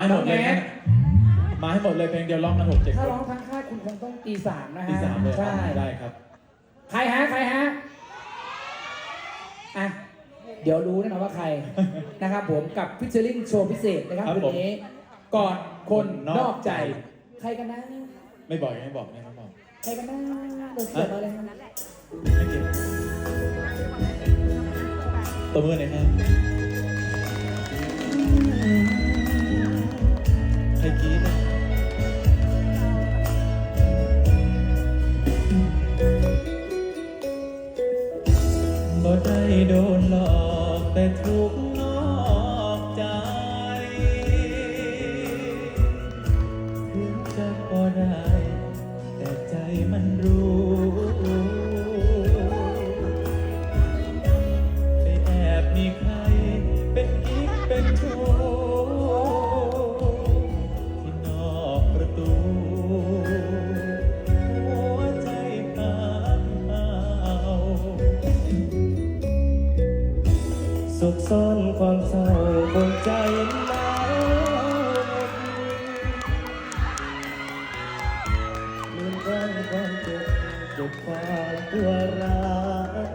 ให้หมดเลยนะมาให้หมดเลยเพลงเดียวร้องกันหกเจ็ดถ้าคนร้องทั้งค่ายคุณคงต้องตีสามนะฮะที่สามเลยคใช่รับได้ครับ ใครฮะใครฮะอะเดี๋ยวรู้แน่นอนว่าใคร นะครับผมกับฟิชเชอร์ลิงโชว์พิเศษนะครับครับคืนผมนี้ ก่อนคนนนออกกใจใจ ใครกันนะไม่บอกไม่บอกไม่บอกใครกันนะเดินเสียบมาเลยนะไม่เกี่ยวตัวมือหน่อยครับ ความเศร้าบนใจหนาวหมดลืมความความเจ็บเจ็บความปวดร้าว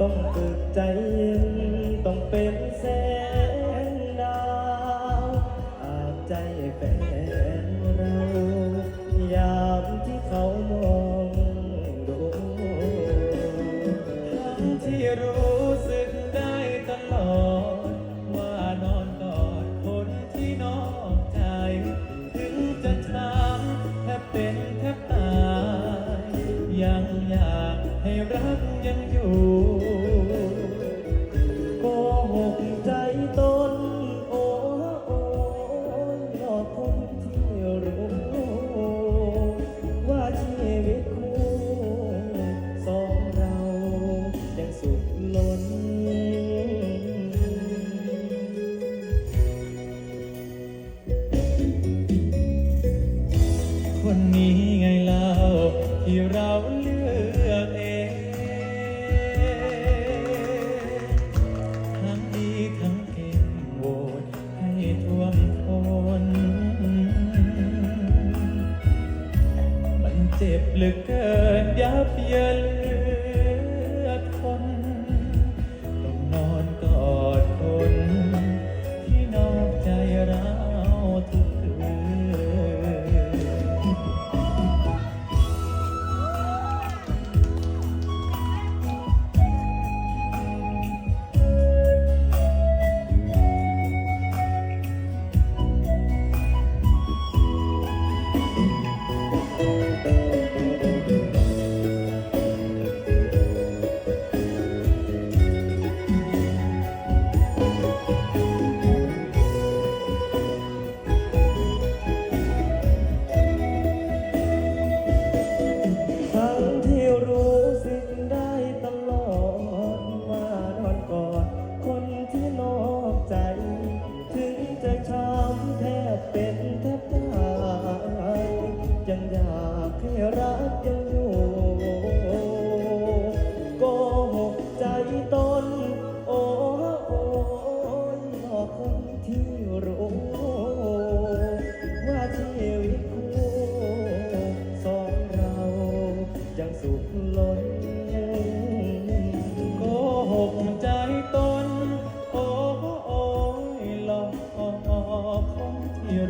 ต้องฝึกใจต้องเป็นเส้น ที่เราเลือกเองทั้งดีทั้งเก่งโหวตให้ท่วมทนมันเจ็บเหลือเกินยับเยิน ทั้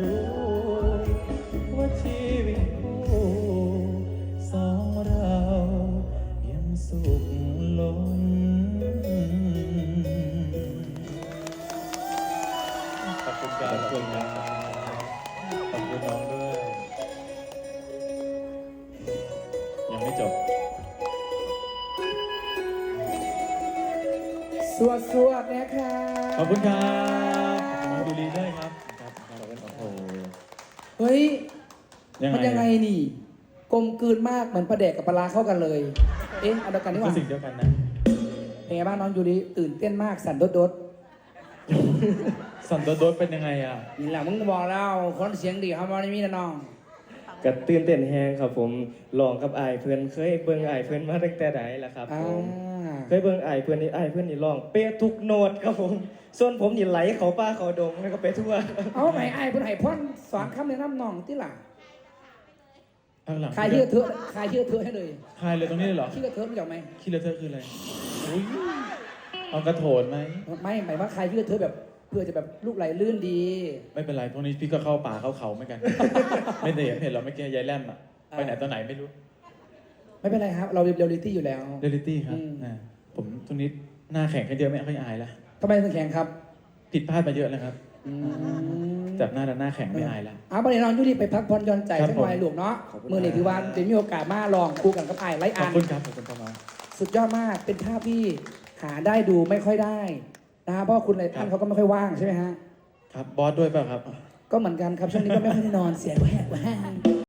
รู้ ว่าชีวิตคู่สองเรายังสุขล้นขอบคุณครับขอบคุณครับขอบคุณน้องด้วย ยังไม่จบ สวดสวดนะคะ ขอบคุณครับขอบคุณน้องดูรีด้วยครับ ฮ้ย ยังไงมันยังไงนี่ กลมกลืนมากเหมือนปลาแดกกับปลาร้าเข้ากันเลย เอ๊ะเอาเดียวกันดีกก็ว่าสิ่งเดียวกันนะ เป็นไงบ้างน้องยูริตื่นเต้นมากสั่นโดดสันโดษเป็นยังไงอะๆนี่แหละมึงบอกแล้วคนเสียงดีเขาบอกนี่มีนะน้อง ก็ตื่นเต้นแฮงครับผมลองกับอายเพื่อนเคยเบิ่งอายเพื่อนมาตั้งแต่ใดล่ะครับอ่าผม เคยเบิ่งอายเพื่อนนี่อายเพื่อนนี่ลอง เป๊ะทุกโน้ตครับผม ส่วนผมนี่ไหลเขาป้าเขาดงแล้วก็ไปทั่วเอาไหนไอ้เพิ่นให้พ่อนสอนคำแนะนำน้องที่หล่ะข้างหลังคลายเยื่อเถอะคลายเยื่อเถอะให้เลยคลายเลยตรงนี้เลยเหรอขี้เยื่อเถอะรู้จักไหมขี้เลอะเทอะคืออะไรอุ๊ยเอากระโถนไหมไม่หมายว่าคลายเยื่อเถอะแบบเพื่อจะแบบลูกไหลลื่นดี ไม่เป็นไรพวกนี้พี่ก็เข้าป่าเข้าเขาเหมือนกัน ไม่ได้เห็นเห็นเราไม่อกี้ยายแลมอะอ่าไปไหนตอนไหนไม่รู้ไม่เป็นไรครับ เราเรียลลิตี้อยู่แล้ว เรลิตี้ครับอืม อ่า ผมตรงนี้หน้าแข็งขึ้นเยอะไม่ค่อยอายละทำไมถึงแข่งครับผิดพลาดมาเยอะแล้วครับอืมจับหน้าแล้วหน้าแข็งไม่อายละเอาประเด็นเราอยู่ที่ไปพักผ่อนหย่อนใจครับสักหน่อยผมลูกเนาะขอบคุณมือนี้ครับถือว่าจะมีโอกาสมาลองคู่กันกับไอ้ไรขออับนคุณครับขอบคุณประมาณสุดยอดมากเป็นภาพที่หาได้ดูไม่ค่อยได้นะฮะเพราะว่าคุณไรอันเขาก็ไม่ค่อยว่างใช่ไหมฮะครับบอสด้วยเปล่าครับ ก็เหมือนกันครับช่วงนี้ก็ไม่ค่อยได้นอนเสียงแหบแห้ง